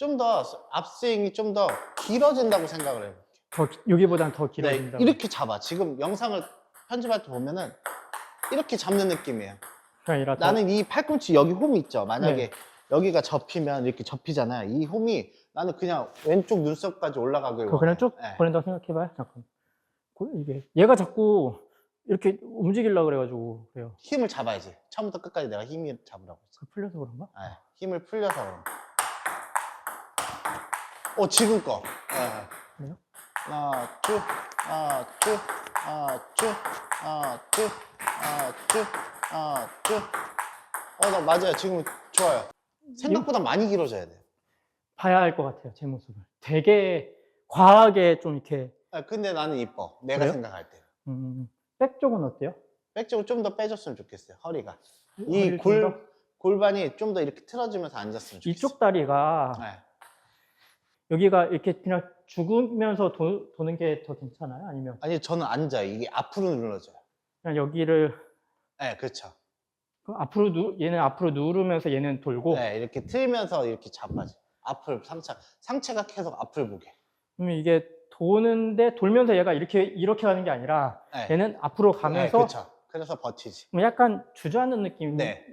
좀 더 앞스윙이 좀 더 길어진다고 생각을 해요. 더 기- 여기보단 더 네, 길어진다. 이렇게 잡아. 지금 영상을 편집할 때 보면은 이렇게 잡는 느낌이에요. 그게 아니라 더- 나는 이 팔꿈치 여기 홈이 있죠. 만약에 네. 여기가 접히면 이렇게 접히잖아요. 이 홈이 나는 그냥 왼쪽 눈썹까지 올라가길 그거 그냥 원해요. 쭉 네. 보낸다고 생각해봐요. 잠깐. 그- 이게 얘가 자꾸 이렇게 움직이려고 그래가지고 그래요. 힘을 잡아야지. 처음부터 끝까지 내가 힘을 잡으라고 했어. 그 풀려서 그런가? 네, 힘을 풀려서 그런 거. 어, 지금 거. 네. 그래요? 하나, 둘, 하나, 둘, 하나, 둘, 하나, 둘, 하나, 둘, 하나, 둘. 어, 나 맞아요. 지금 좋아요. 생각보다 많이 길어져야 돼요. 봐야 할 것 같아요. 제 모습을. 되게 과하게 좀 이렇게 아, 근데 나는 이뻐. 내가 그래요? 생각할 때. 음, 백 쪽은 어때요? 백 쪽을 좀 더 빼줬으면 좋겠어요. 허리가. 이 허리를 좀 골, 더? 골반이 좀 더 이렇게 틀어지면서 앉았으면 좋겠어. 이쪽 다리가 네. 여기가 이렇게 그냥 죽으면서 도, 도는 게 더 괜찮아요? 아니면 아니, 저는 앉아요. 이게 앞으로 눌러져요. 그냥 여기를 네, 그렇죠. 그 앞으로 누, 얘는 앞으로 누르면서 얘는 돌고 네, 이렇게 틀면서 이렇게 잡아줘. 앞을 상체, 상체가 계속 앞을 보게. 그러면 이게 도는데 돌면서 얘가 이렇게 이렇게 가는 게 아니라 네. 얘는 앞으로 가면서 그렇죠. 그래서 버티지. 뭐 약간 주저앉는 느낌. 네.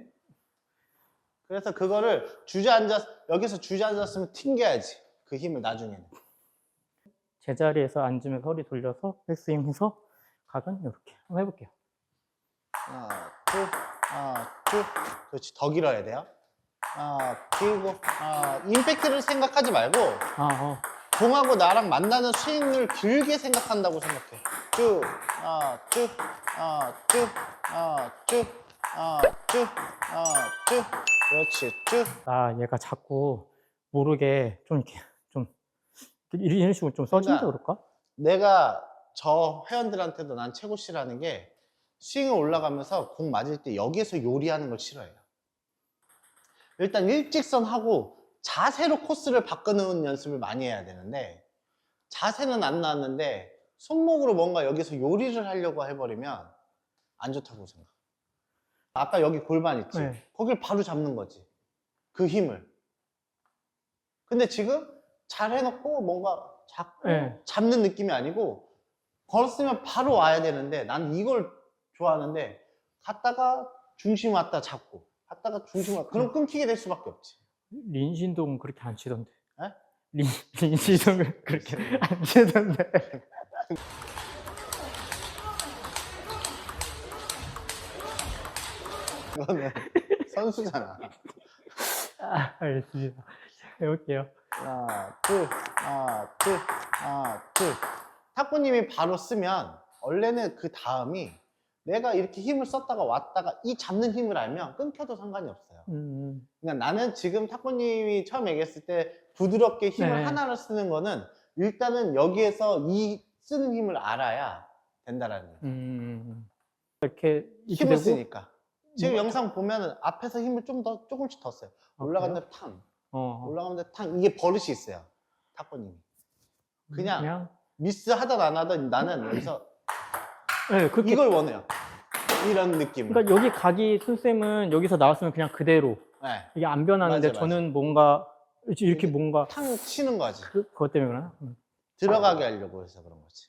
그래서 그거를 주저앉았 여기서 주저앉았으면 튕겨야지. 그 힘을 나중에는. 제자리에서 앉으면서 허리 돌려서 백스윙 해서 각은 이렇게 한번 해볼게요. 하나, 둘, 하나, 둘. 그렇지. 더 길어야 돼요. 하나, 길고, 아, 임팩트를 생각하지 말고 아, 어. 공하고 나랑 만나는 스윙을 길게 생각한다고 생각해. 쭉, 하나, 쭉, 하나, 쭉, 하나, 쭉, 하나, 쭉, 하나, 쭉. 그렇지, 쭉. 아 얘가 자꾸 모르게 좀 이렇게 좀 이런 식으로 좀 써진다 그러니까 그럴까? 내가 저 회원들한테도 난 최고 싫어하는 게 스윙을 올라가면서 공 맞을 때 여기에서 요리하는 걸 싫어해요. 일단 일직선 하고 자세로 코스를 바꿔놓은 연습을 많이 해야 되는데 자세는 안 나왔는데 손목으로 뭔가 여기서 요리를 하려고 해버리면 안 좋다고 생각. 아까 여기 골반 있지? 네. 거길 바로 잡는 거지. 그 힘을. 근데 지금 잘 해놓고 뭔가 자꾸 네. 잡는 느낌이 아니고 걸었으면 바로 와야 되는데 난 이걸 좋아하는데 갔다가 중심 왔다 잡고 갔다가 중심 왔다 그럼 끊기게 될 수밖에 없지. 린신동은 그렇게 안 치던데. 에? 린, 린신동은 그렇게 안 치던데. 그거는 선수잖아. 아, 알겠습니다. 해볼게요. 하나, 둘, 하나, 둘, 하나, 둘. 탁구님이 바로 쓰면 원래는 그 다음이 내가 이렇게 힘을 썼다가 왔다가 이 잡는 힘을 알면 끊겨도 상관이 없어요. 음, 그러니까 나는 지금 탁구님이 처음 얘기했을 때 부드럽게 힘을 네. 하나를 쓰는 거는 일단은 여기에서 이 쓰는 힘을 알아야 된다라는 거예요. 음, 이렇게 이렇게 힘을 되고 쓰니까. 지금 뭐- 영상 보면은 앞에서 힘을 좀 더 조금씩 더 써요. 아, 올라가는데 탕, 어, 올라가는데 탕 이게 버릇이 있어요. 탁구님이. 그냥 그냥 미스 하든 안 하든 나는 여기서 네, 그렇게 이걸 원해요. 이런 느낌. 그러니까 여기 각이 순쌤은 여기서 나왔으면 그냥 그대로 네. 이게 안 변하는데 맞아, 저는 뭔가 이렇게, 뭔가 탕 치는 거지. 그, 그것 때문에 그러나? 음. 들어가게 하려고 해서 그런 거지.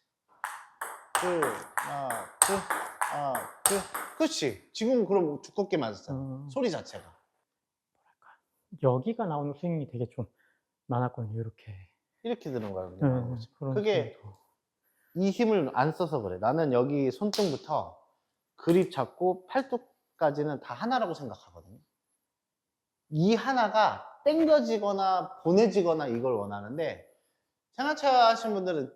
둘, 하나, 둘, 하나, 둘. 그렇지. 지금 그럼 두껍게 맞았잖아. 어, 소리 자체가. 여기가 나오는 스윙이 되게 좀 많았거든요. 이렇게. 이렇게 드는 거야. 네, 그냥. 그런 그게 스윙도. 이 힘을 안 써서 그래. 나는 여기 손등부터 그립 잡고 팔뚝까지는 다 하나라고 생각하거든요. 이 하나가 땡겨지거나 보내지거나 이걸 원하는데 생활차 하신 분들은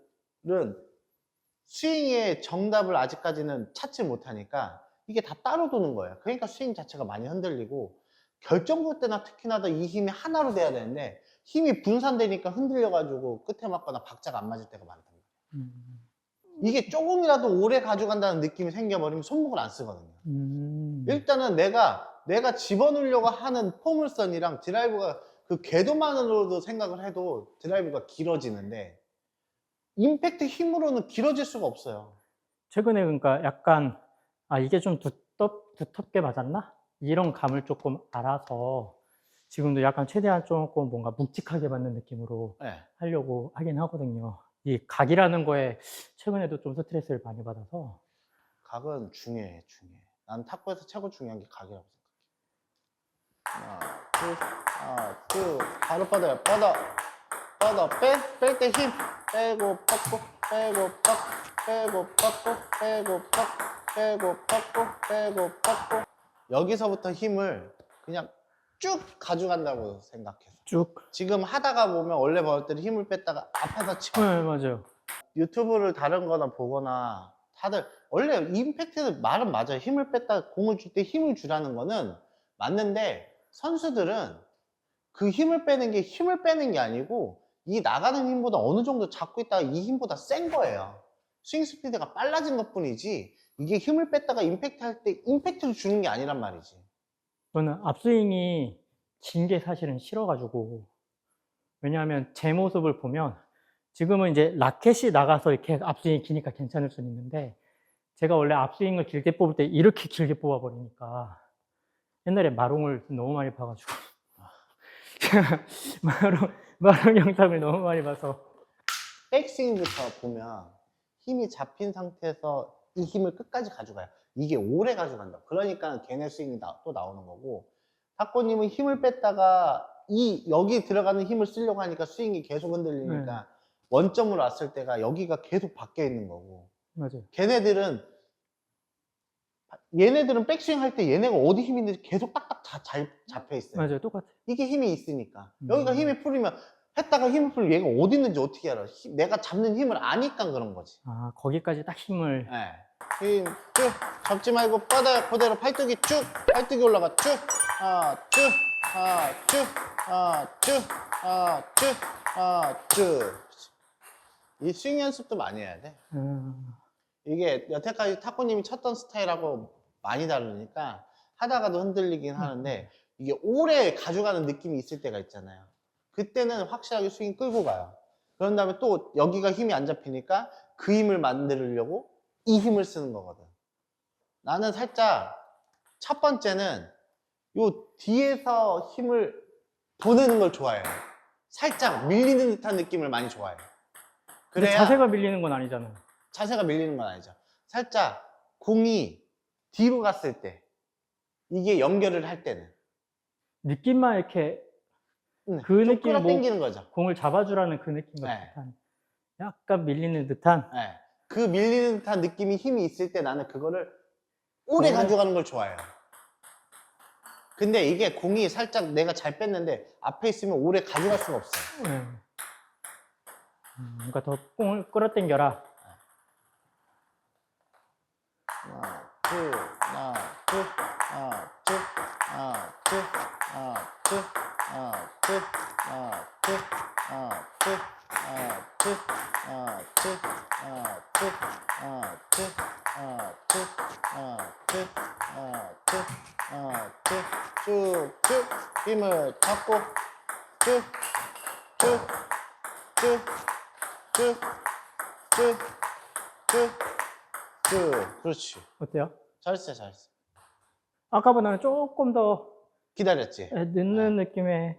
스윙의 정답을 아직까지는 찾지 못하니까 이게 다 따로 도는 거예요. 그러니까 스윙 자체가 많이 흔들리고 결정구 때나 특히나 더 이 힘이 하나로 돼야 되는데 힘이 분산되니까 흔들려가지고 끝에 맞거나 박자가 안 맞을 때가 많단 말이에요. 음, 이게 조금이라도 오래 가져간다는 느낌이 생겨버리면 손목을 안 쓰거든요. 음, 일단은 내가 내가 집어넣으려고 하는 포물선이랑 드라이브가 그 궤도만으로도 생각을 해도 드라이브가 길어지는데 임팩트 힘으로는 길어질 수가 없어요. 최근에 그러니까 약간 아 이게 좀 두텁 두텁게 맞았나 이런 감을 조금 알아서 지금도 약간 최대한 조금 뭔가 묵직하게 받는 느낌으로 네. 하려고 하긴 하거든요. 이 각이라는 거에 최근에도 좀 스트레스를 많이 받아서 각은 중요해, 중요해. 난 탁구에서 최고 중요한 게 각이라고 생각해. 하나, 둘, 하나, 둘. 바로 뻗어요. 뻗어. 뻗어. 빼. 뺄 때 힘. 빼고, 뻗고, 빼고, 뻗고, 빼고, 뻗고, 빼고, 뻗고, 빼고, 뻗고, 빼고, 뻗고. 여기서부터 힘을 그냥 쭉 가져간다고 생각해서. 쭉. 지금 하다가 보면 원래 벌 때는 힘을 뺐다가 앞에서 치고 네, 맞아요. 유튜브를 다른 거나 보거나 다들 원래 임팩트 말은 맞아요. 힘을 뺐다 공을 줄 때 힘을 주라는 거는 맞는데 선수들은 그 힘을 빼는 게 힘을 빼는 게 아니고 이 나가는 힘보다 어느 정도 잡고 있다가 이 힘보다 센 거예요. 스윙 스피드가 빨라진 것 뿐이지 이게 힘을 뺐다가 임팩트 할 때 임팩트를 주는 게 아니란 말이지. 저는 앞스윙이 긴게 사실은 싫어가지고. 왜냐하면 제 모습을 보면 지금은 이제 라켓이 나가서 이렇게 앞스윙이 기니까 괜찮을 수는 있는데 제가 원래 앞스윙을 길게 뽑을 때 이렇게 길게 뽑아버리니까 옛날에 마롱을 너무 많이 봐가지고. 마롱, 마롱 영상을 너무 많이 봐서. 백스윙부터 보면 힘이 잡힌 상태에서 이 힘을 끝까지 가져가요. 이게 오래 가져간다. 그러니까 걔네 스윙이 나- 또 나오는 거고 탁구님은 힘을 뺐다가 이 여기 들어가는 힘을 쓰려고 하니까 스윙이 계속 흔들리니까 원점으로 왔을 때가 여기가 계속 바뀌어 있는 거고 맞아요. 걔네들은 얘네들은 백스윙 할 때 얘네가 어디 힘이 있는지 계속 딱딱 자- 잘 잡혀 있어요. 맞아요. 똑같아요. 이게 힘이 있으니까 음. 여기가 힘이 풀리면 했다가 힘을 풀면 얘가 어디 있는지 어떻게 알아? 힘- 내가 잡는 힘을 아니까 그런 거지. 아 거기까지 딱 힘을. 네. 힘 쭉. 잡지 말고 뻗어요 그대로 팔뚝이 쭉. 팔뚝이 올라가. 쭉. 하나 쭉. 하나 쭉. 하나 쭉. 하나 쭉. 하나 쭉이 스윙 연습도 많이 해야 돼. 음, 이게 여태까지 탁구님이 쳤던 스타일하고 많이 다르니까 하다가도 흔들리긴 하는데 이게 오래 가져가는 느낌이 있을 때가 있잖아요 그때는 확실하게 스윙 끌고 가요. 그런 다음에 또 여기가 힘이 안 잡히니까 그 힘을 만들려고 이 힘을 쓰는 거거든. 나는 살짝 첫 번째는 요 뒤에서 힘을 보내는 걸 좋아해요. 살짝 밀리는 듯한 느낌을 많이 좋아해요. 그래야 자세가 밀리는 건 아니잖아 요. 자세가 밀리는 건 아니죠. 살짝 공이 뒤로 갔을 때 이게 연결을 할 때는. 느낌만 이렇게 음, 그좀 느낌 뭐 끌어당기는 거죠. 공을 잡아주라는 그 느낌과 네. 비슷한 약간 밀리는 듯한 예. 그 밀리는 듯한 느낌이 힘이 있을 때 나는 그거를 오래 그거를- 가져가는 걸 좋아해요. 근데 이게 공이 살짝 내가 잘 뺐는데 앞에 있으면 오래 가져갈 수가 없어요. 네. 음, 뭔가 더 공을 끌어당겨라. 하나, 둘, 하나, 둘, 하나, 둘, 하나, 둘, 하나, 둘, 둘, 하나, 둘, 하나, 둘, 하나, 둘, 하나, 둘, 하나, 둘, 쭉쭉 힘을 잡고 쭉, 쭉, 쭉, 쭉, 쭉, 쭉, 쭉, 그렇지. 어때요? 잘했어, 잘했어. 아까보다는 조금 더 기다렸지? 늦는 느낌의